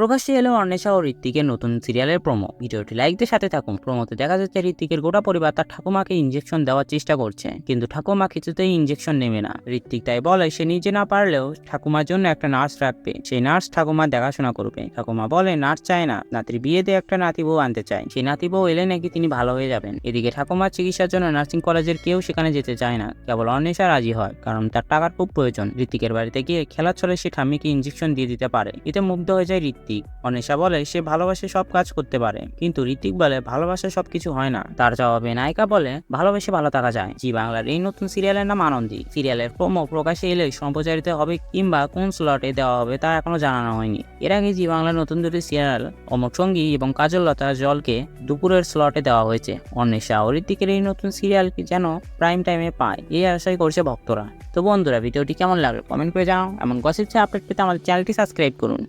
প্রকাশ্যে এলো অন্বেষা ও ঋত্বিকের নতুন সিরিয়ালের প্রোমো ভিডিওটি লাইক দিয়ে সাথে থাকুন। প্রোমোতে দেখা যাচ্ছে ঋত্বিকের গোটা পরিবার তার ঠাকুমাকে ইঞ্জেকশন দেওয়ার চেষ্টা করছে, কিন্তু ঠাকুমা কিছুতেই ইঞ্জেকশন নেবে না। ঋত্বিক তাই বলে, সে নিজে না পারলেও ঠাকুমার জন্য একটা নার্স রাখবে। সেই নার্স ঠাকুমার দেখাশোনা করবে ঠাকুমা বলে নার্স চায় না। নাতির বিয়েতে একটা নাতি বউ আনতে চায়। সেই নাতি বউ এলে নাকি তিনি ভালো হয়ে যাবেন। এদিকে ঠাকুমার চিকিৎসার জন্য নার্সিং কলেজের কেউ সেখানে যেতে চায় না। কেবল অন্বেষা রাজি হয়, কারণ তার টাকার খুব প্রয়োজন। ঋত্বিকের বাড়িতে গিয়ে খেলার ছলে সে ঠাম্মিকে ইঞ্জেকশন দিয়ে দিতে পারে। এতে মুগ্ধ হয়ে যায় ঋত্বিক। অন্বেষা বলে, সে ভালোবাসে সব কাজ করতে পারে, কিন্তু ঋত্বিক বলে, ভালোবাসা সব কিছু হয় না। তার জবাবে নায়িকা বলে, ভালোবেসে ভালো থাকা যায়। জি বাংলার এই নতুন সিরিয়ালের নাম আনন্দী। সিরিয়ালের প্রোমো প্রকাশে এলে সম্প্রচারিত হবে কিংবা কোন স্লটে দেওয়া হবে তা এখনও জানানো হয়নি। এর আগে জি বাংলার নতুন দুটি সিরিয়াল অমর সঙ্গী এবং কাজল লতা জলকে দুপুরের স্লটে দেওয়া হয়েছে। অন্বেষা ও ঋত্বিকের এই নতুন সিরিয়ালকে যেন প্রাইম টাইমে পায়, এই আশাই করছে ভক্তরা। তো বন্ধুরা, ভিডিওটি কেমন লাগল? কমেন্ট করে জানাও। এমন গসিপসে আপডেট পেতে আমাদের চ্যানেলটি সাবস্ক্রাইব করুন।